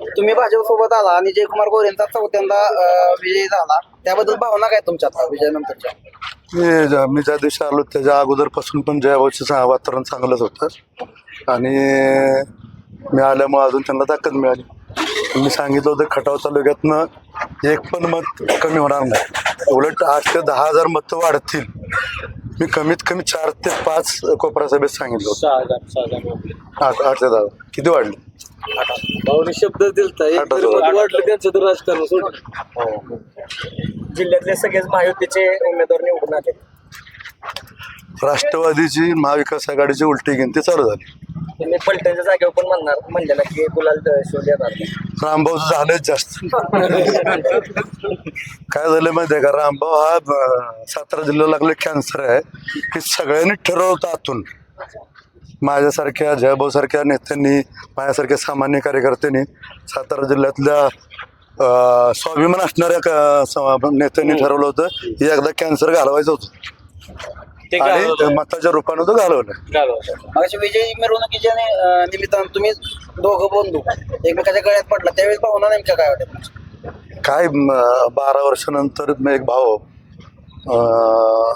तुम्ही भाजप सोबत आला आणि जयकुमार गोरेंचा चौथ्यांदा अं, विजय झाला. त्याबद्दल भावना काय तुमच्या आता विजयानंतरच्या? मी ज्या- मी ज्या दिवशी आलो त्याच्या अगोदरपासून पण जयाबाचं वातावरण चांगलंच होतं. आणि मी आल्यामुळे अजून त्यांना ताकद मिळाली. मी सांगितलं होतं खटाव तालुक्यातनं एक पण मत कमी होणार नाही. उलट आठ ते दहा हजार मतं वाढतील. मी कमीत कमी चार ते पाच कोपरा सभेत सांगितलं होतं. आठ आठ ते दहा किती वाढले? भाऊने शब्द दिलता एक तरी. मत वाटलं त्यांचं तर राजकारण सोड जिल्ह्यातले सगळेच महायुतीचे उमेदवार निवडून आले राष्ट्रवादीची महाविकास आघाडीची उलटी गिनती चालू झाली. तुम्ही पलटणच्या जागेवर पण म्हणणार म्हणलेला की गुलाल शोध येणार. रामभाऊचं झालंच जास्त. काय झालं माहितीये का? रामभाऊ हा अं, सातारा जिल्ह्याला लागले कॅन्सर आहे. की सगळ्यांनी ठरवलं होतं आतून. माझ्यासारख्या जयभाऊ सारख्या नेत्यांनी माझ्यासारख्या सामान्य कार्यकर्त्यांनी सातारा जिल्ह्यातल्या स्वाभिमान असणाऱ्या क- नेत्यांनी ठरवलं होतं की एकदा कॅन्सर घालवायचं होतं. ते आणि. मताच्या रूपानं तो घालवलं. विजय मिरवणुकीच्या नि- निमित्तानं तुम्ही दोघं बंधू एकमेकाच्या गळ्यात पडला. त्यावेळेस भावना नेमक्या काय होत्या? काय म, बारा वर्षानंतर म एक भाऊ अं,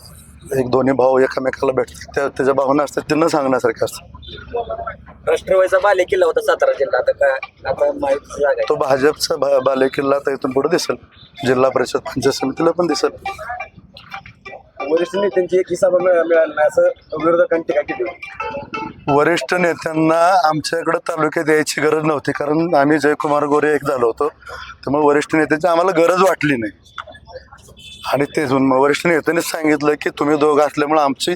एक दोन्ही भाऊ एकमेकाला भेटतात त्या त्याच्या भावना असतात ते न सांगण्यासारख्या असतात राष्ट्रवादीचा बाले किल्ला होता सातारा जिल्हा आता काय आता महायुतीची जागा तो भाजपचा भा बालेकिल्ला आता इथून पुढे दिसेल. जिल्हा परिषद पंचायत समितीला पण दिसेल. वरिष्ठ नेत्यांची एक सभा मिळाली नाही असं विरोधकांनी टीका केली. वरिष्ठ नेत्यांना आमच्याकडे तालुक्यात यायची गरज नव्हती कारण आम्ही जयकुमार गोरे एक झालो होतो. त्यामुळे वरिष्ठ नेत्यांची आम्हाला गरज वाटली नाही. आणि मग वरिष्ठ नेत्यांनीच सांगितलं की तुम्ही दोघं असल्यामुळे आमची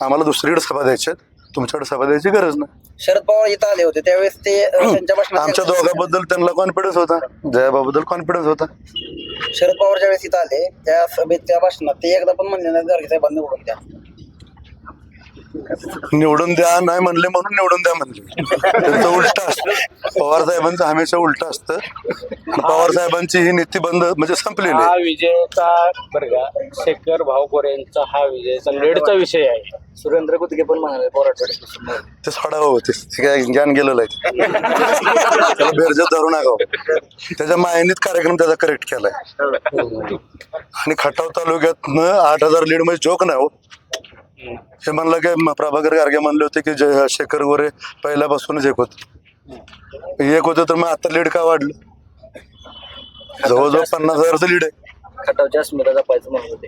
आम्हाला दुसरीकडे सभा द्यायची आहेत तुमच्याकडे सभा द्यायची गरज नाही. शरद पवार इथं आले होते त्यावेळेस ते अं, त्यांच्या भाषणात आमच्या दोघांबद्दल त्यांना कॉन्फिडन्स होता. जयाबाबद्दल कॉन्फिडन्स होता. शरद पवार ज्यावेळेस इथं आले त्या सभेत त्या भाषणात ते एकदा पण म्हणले नाही गाडगे साहेबांनी निवडून द्या. निवडून द्या नाही म्हणले म्हणून निवडून द्या म्हणले. त्यांचं उलट असतं. पवार साहेबांचं हमेशा उलट असतं. पवार साहेबांची ही नीती बंद म्हणजे संपलेली हा आहे. विजयचा बरं का शेखर भाऊ गोरेंचा हा विजयचा लेडचा विषय आहे. सुरेंद्र गुतगे पण म्हणाले पोराटवाडी ते सोडावं होते ते काय ज्ञान गेलेलं आहे. त्याला बेरजत धरू नका हो. त्याच्या मायनीत कार्यक्रम त्याचा करेक्ट केलाय. आणि खटाव तालुक्यातनं आठ हजार लीड म्हणजे जोक नाही हो. हे म्हणलं की प्रभाकर गार्गे म्हणले होते की जय शेखर गोरे पहिल्यापासूनच एक होत. एक होतं तर मग आता लीड का वाढलं? जवळजवळ पन्नास हजारचं लीड आहे. खटावच्या अस्मिता जपायचं म्हणत होते.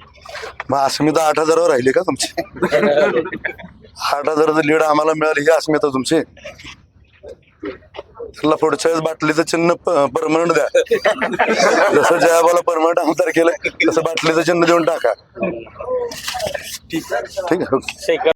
मग अस्मिता आठ हजारावर राहिली का तुमची? आठ हजाराचं लीड आम्हाला मिळाली ही अस्मिता तुमची. त्याला पुढच्या वेळेस बाटलीचं चिन्ह परमनंट द्या. जसं जयाबाला परमनंट आमदार केलंय तसं बाटलीचं चिन्ह देऊन टाका. ठीक आहे ओके शेखर